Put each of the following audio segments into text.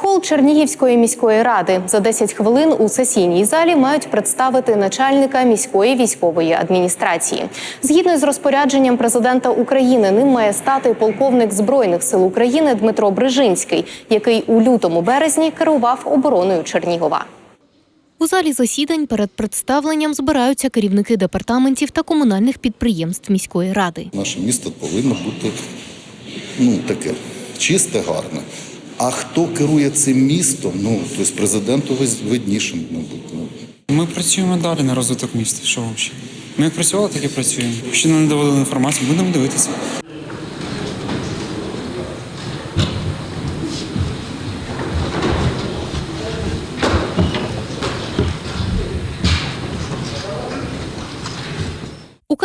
Хол Чернігівської міської ради за 10 хвилин у сесійній залі мають представити начальника міської військової адміністрації. Згідно з розпорядженням президента України, ним має стати полковник збройних сил України Дмитро Брижинський, який у лютому березні керував обороною Чернігова. У залі засідань перед представленням збираються керівники департаментів та комунальних підприємств міської ради. Наше місто повинно бути ну, таке чисте, гарне. А хто керує цим містом? Ну, тобто президенту видніше, мабуть. Ну. Ми працюємо далі на розвиток міста. Що взагалі? Ми як працювали, так і працюємо. Ще нам не доводили інформацію, будемо дивитися.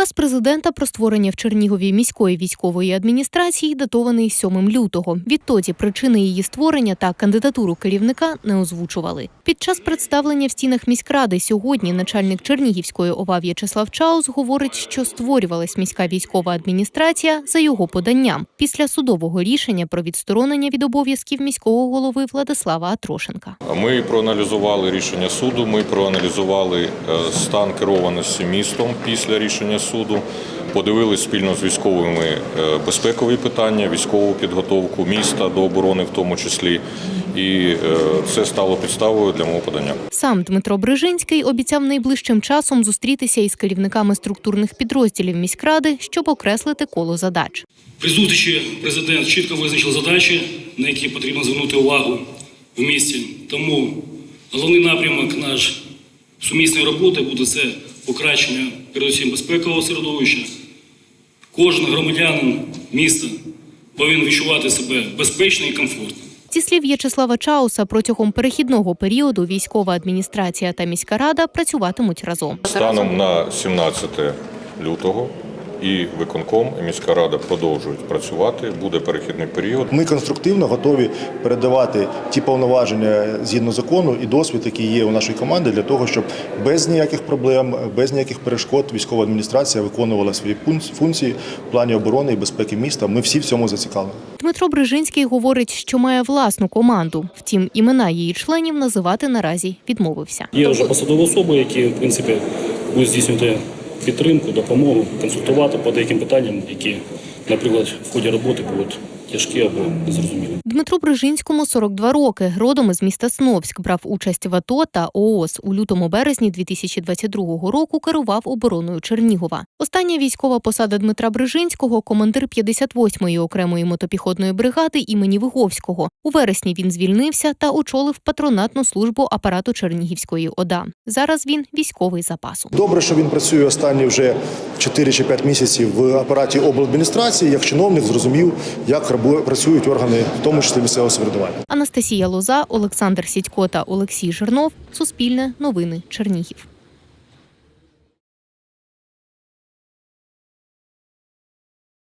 Указ президента про створення в Чернігові міської військової адміністрації датований 7 лютого. Відтоді причини її створення та кандидатуру керівника не озвучували. Під час представлення в стінах міськради сьогодні начальник Чернігівської ОВА В'ячеслав Чаус говорить, що створювалась міська військова адміністрація за його поданням після судового рішення про відсторонення від обов'язків міського голови Владислава Атрошенка. Ми проаналізували рішення суду. Ми проаналізували е, стан керованості містом після рішення суду. Подивились спільно з військовими е, безпекові питання, військову підготовку міста до оборони, в тому числі, і е, це стало підставою для мого подання. Сам Дмитро Брижинський обіцяв найближчим часом зустрітися із керівниками структурних підрозділів міськради, щоб окреслити коло задач. При зустрічі президент чітко визначив задачі, на які потрібно звернути увагу в місті. Тому головний напрямок наш сумісної роботи буде це покращення передусім безпекового середовища. Кожен громадянин міста повинен відчувати себе безпечно і комфортно. Зі слів В'ячеслава Чауса, протягом перехідного періоду військова адміністрація та міська рада працюватимуть разом. Станом на 17 лютого і виконком, і міська рада продовжують працювати. Буде перехідний період. Ми конструктивно готові передавати ті повноваження згідно закону і досвід, який є у нашої команди, для того, щоб без ніяких проблем, без ніяких перешкод військова адміністрація виконувала свої функції в плані оборони і безпеки міста. Ми всі в цьому зацікавлені. Дмитро Брижинський говорить, що має власну команду. Втім, імена її членів називати наразі відмовився. Є вже посадові особи, які в принципі будуть здійснювати підтримку, допомогу, консультувати по деяким питанням, які, наприклад, в ході роботи будуть тяжкі або незрозумілі. Дмитру Брижинському 42 роки. Родом із міста Сновськ брав участь в АТО та ООС. У лютому березні 2022 року керував обороною Чернігова. Остання військова посада Дмитра Брижинського командир 58-ї окремої мотопіхотної бригади імені Виговського. У вересні він звільнився та очолив патронатну службу апарату Чернігівської ОДА. Зараз він військовий запасу. Добре, що він працює останні вже 4 чи 5 місяців в апараті обладміністрації, як чиновник зрозумів, як працюють органи, в тому числі місцевого самоврядування. Анастасія Лоза, Олександр Сідько та Олексій Жирнов. Суспільне новини Чернігів.